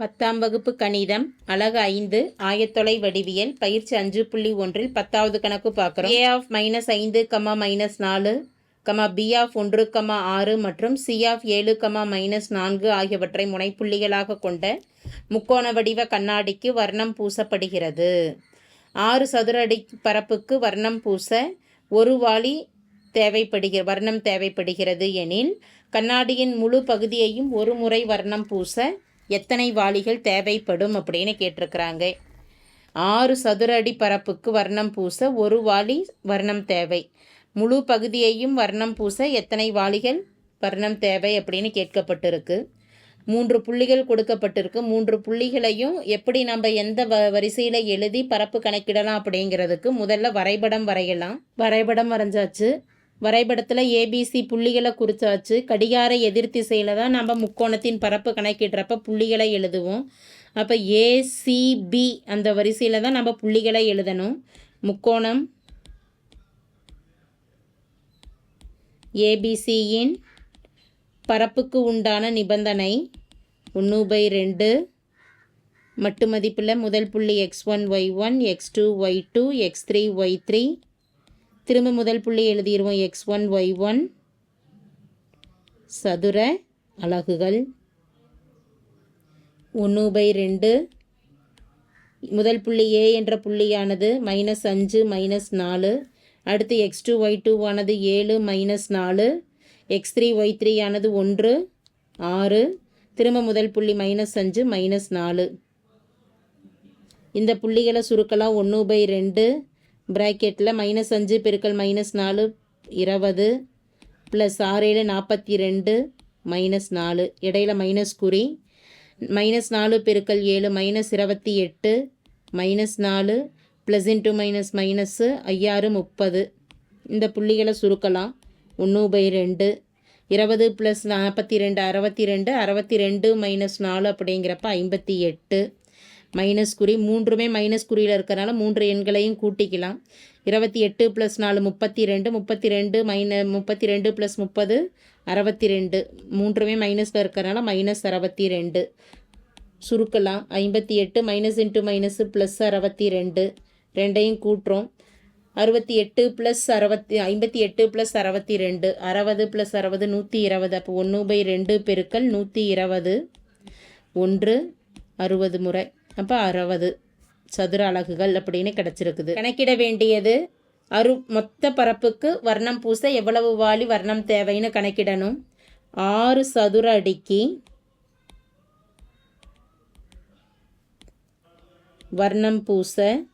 பத்தாம் வகுப்பு கணிதம் அழகு ஐந்து ஆயத்தொலை வடிவியல் பயிற்சி அஞ்சு புள்ளி ஒன்றில் பத்தாவது கணக்கு பார்க்குறோம். ஏ ஆஃப் மைனஸ் ஐந்து கமா மைனஸ் நாலு கமா பி ஆஃப் ஒன்று கமா ஆறு மற்றும் சி ஆஃப் ஏழு கமா மைனஸ் நான்கு ஆகியவற்றை முனைப்புள்ளிகளாக கொண்ட முக்கோண வடிவ கண்ணாடிக்கு வர்ணம் பூசப்படுகிறது. ஆறு சதுர அடி பரப்புக்கு வர்ணம் பூச ஒரு வாளி தேவைப்படுகிற வர்ணம் தேவைப்படுகிறது எனில் கண்ணாடியின் முழு பகுதியையும் ஒரு முறை வர்ணம் பூச எத்தனை வாளிகள் தேவைப்படும் அப்படின்னு கேட்டிருக்கிறாங்க. ஆறு சதுர அடி பரப்புக்கு வர்ணம் பூச ஒரு வாளி வர்ணம் தேவை. முழு பகுதியையும் வர்ணம் பூச எத்தனை வாளிகள் வர்ணம் தேவை அப்படின்னு கேட்கப்பட்டிருக்கு. மூன்று புள்ளிகள் கொடுக்கப்பட்டிருக்கு. மூன்று புள்ளிகளையும் எப்படி நம்ம எந்த வ வரிசையில் எழுதி பரப்பு கணக்கிடலாம் அப்படிங்கிறதுக்கு முதல்ல வரைபடம் வரையலாம். வரைபடம் வரைஞ்சாச்சு. வரைபடத்தில் ஏபிசி புள்ளிகளை குறித்தாச்சு கடிகார எதிர் திசையில் தான் நம்ம முக்கோணத்தின் பரப்பு கணக்கிடுறப்ப புள்ளிகளை எழுதுவோம். அப்போ ஏசிபி அந்த வரிசையில் தான் நம்ம புள்ளிகளை எழுதணும். முக்கோணம் ஏபிசியின் பரப்புக்கு உண்டான நிபந்தனை ஒன்று பை ரெண்டு மட்டு மதிப்பில் முதல் புள்ளி X one Y one X two Y two X three Y three திரும்ப முதல் புள்ளி எழுதிடுவோம் எக்ஸ் ஒன் ஒய் ஒன் சதுர அலகுகள். ஒன்று பை ரெண்டு. முதல் புள்ளி ஏ என்ற புள்ளியானது மைனஸ் அஞ்சு மைனஸ் நாலு. அடுத்து எக்ஸ் டூ ஒய் டூ ஆனது ஏழு மைனஸ் நாலு. எக்ஸ் த்ரீ ஒய் த்ரீ ஆனது ஒன்று ஆறு. திரும்ப முதல் புள்ளி மைனஸ் அஞ்சு மைனஸ் நாலு. இந்த புள்ளிகளை சுருக்கலாம். ஒன்று பை ரெண்டு. ப்ராக்கெட்டில் மைனஸ் அஞ்சு பெருக்கல் மைனஸ் நாலு இருபது ப்ளஸ் ஆறு ஏழு நாற்பத்தி ரெண்டு மைனஸ் நாலு. இடையில மைனஸ் குறி மைனஸ் நாலு பெருக்கல் ஏழு மைனஸ் இருபத்தி எட்டு மைனஸ் நாலு ப்ளஸ் இன்ட்டு மைனஸ் மைனஸ்ஸு ஐயாறு முப்பது. இந்த புள்ளிகளை சுருக்கலாம். ஒன்று பை ரெண்டு. இருபது ப்ளஸ் நாற்பத்தி ரெண்டு அறுபத்தி ரெண்டு அறுபத்தி ரெண்டு மைனஸ் நாலு அப்படிங்கிறப்ப ஐம்பத்தி எட்டு. மைனஸ் குறி மூன்றுமே மைனஸ் குறியில் இருக்கிறனால மூன்று எண்களையும் கூட்டிக்கலாம். இருபத்தி எட்டு ப்ளஸ் நாலு முப்பத்தி ரெண்டு முப்பத்தி ரெண்டு மைன முப்பத்தி ரெண்டு ப்ளஸ் முப்பது அறுபத்தி ரெண்டு. மூன்றுமே மைனஸில் இருக்கிறனால மைனஸ் அறுபத்தி ரெண்டு. சுருக்கலாம். ஐம்பத்தி எட்டு மைனஸ் இன்ட்டு மைனஸு ப்ளஸ் அறுபத்தி ரெண்டு. ரெண்டையும் கூட்டுறோம். அறுபத்தி எட்டு ப்ளஸ் அறுபத்தி ஐம்பத்தி எட்டு ப்ளஸ் அறுபத்தி ரெண்டு. அறுபது ப்ளஸ் அறுபது நூற்றி இருபது. அப்போ ஒன்று பை ரெண்டு பெருக்கல் நூற்றி இருபது. ஒன்று அறுபது முறை. அப்போ அறுபது சதுர அலகுகள் அப்படின்னு கிடச்சிருக்குது. கணக்கிட வேண்டியது அரு மொத்த பரப்புக்கு வர்ணம் பூச எவ்வளவு வாலி வர்ணம் தேவைன்னு கணக்கிடணும். ஆறு சதுர அடிக்கு வர்ணம் பூச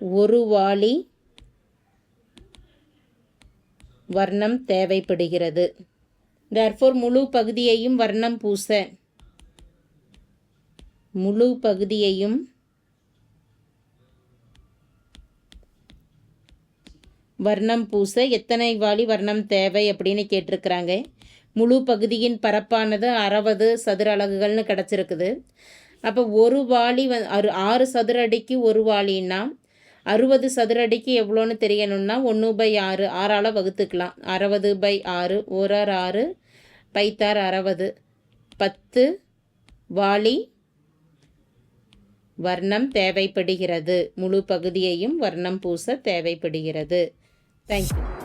ஒரு வாளி வர்ணம் தேவைப்படுகிறது. தர்ஃபோர் முழு பகுதியையும் வர்ணம் பூச. முழு பகுதியையும் வர்ணம் பூச. எத்தனை வாலி வர்ணம் தேவை அப்படின்னு கேட்டிருக்கிறாங்க. முழு பகுதியின் பரப்பானது அறுபது சதுர அலகுகள்னு கிடச்சிருக்குது. அப்போ ஒரு வாளி வ ஆறு சதுர அடிக்கு ஒரு வாளின்னா அறுபது சதுர அடிக்கு எவ்வளோன்னு தெரியணும்னா ஒன்று பை ஆறு ஆறால் வகுத்துக்கலாம். அறுபது பை ஆறு ஓரார் ஆறு பைத்தார் அறுபது. பத்து வாளி வர்ணம் தேவைப்படுகிறது. முழு பகுதியையும் வர்ணம் பூச தேவைப்படுகிறது. தேங்க்யூ